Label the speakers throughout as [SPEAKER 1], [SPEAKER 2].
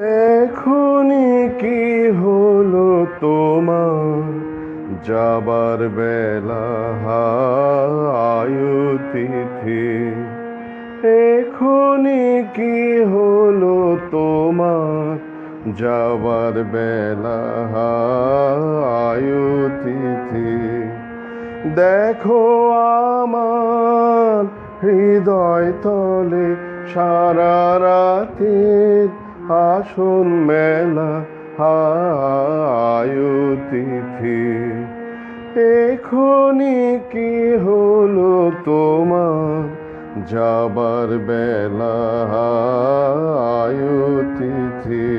[SPEAKER 1] এখনই কি হলো তোমার? যাবার বেলা আয়ু তিথি এখনই কি হলো তোমার? যাবার বেলা আয়ু তিথি দেখো আমার হৃদয় তলে সারা রাতের আসন মেলা আয়ু তিথি এখনই কি হলো তোমার যাবার বেলা আয়ু তিথি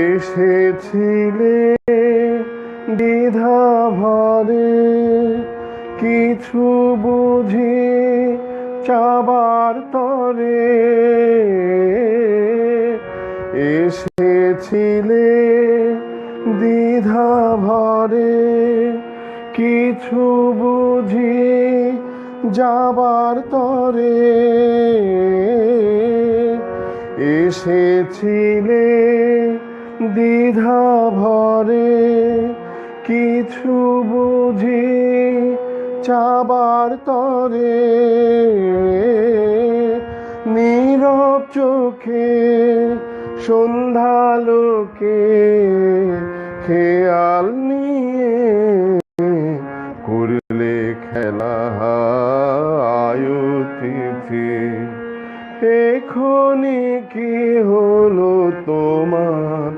[SPEAKER 1] এসেছিলে দ্বিধা ভরে কিছু বুঝি চাবার তরে। এসেছিলে দ্বিধা ভরে কিছু বুঝি যাবার তরে। এসেছিলে দ্বিধা ভরে কিছু বুঝি চাবার তরে। নীরব চোখে, সন্ধ্যা লোকে খেয়াল নিয়ে করলে খেলা আয়ু তিথি। এখনই কি হলো তোমার?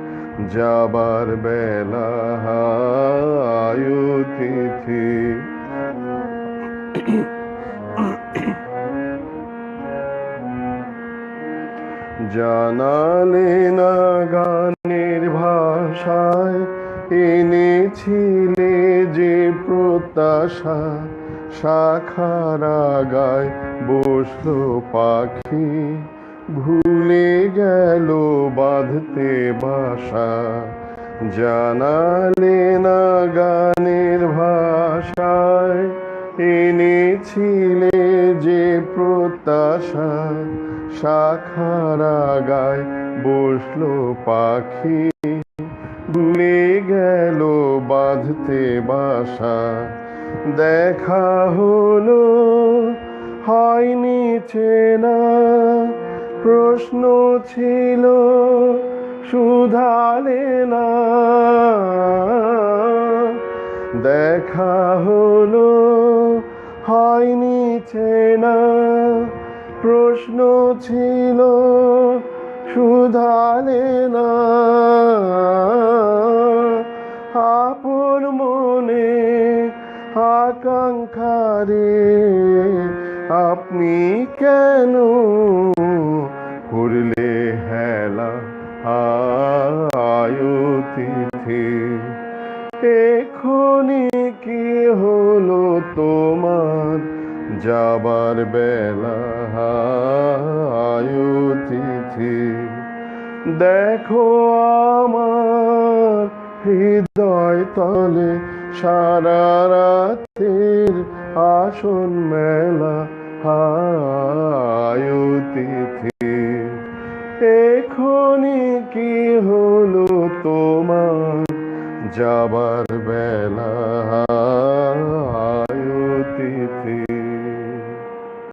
[SPEAKER 1] যাবার বেলা আয়ু জানালে না গানের ভাষায় এনেছিলে যে প্রত্যাশা। শাখার গায় বসল পাখি, ভুলে গেল বাঁধতে বাসা। জানালে না গানের ভাষায় এনেছিলে যে প্রত্যাশা শাখার গায় বসল পাখি। ভুলে গেল বাঁধতে বাসা। দেখা হলো, হয়নি চেনা। প্রশ্ন ছিল শুধালে না। দেখা হলো চেনা প্রশ্ন ছিল শুধালে না। আপন মনে আকাঙ্ক্ষারে আপনি কেন করলে হেলা আয়ু তিথি আয়ুতিথি দেখো আমার হৃদয় তলে সারা রাতের আসন মেলা হায়তিথি এখনই কি হলো তোমার যাবার বেলা?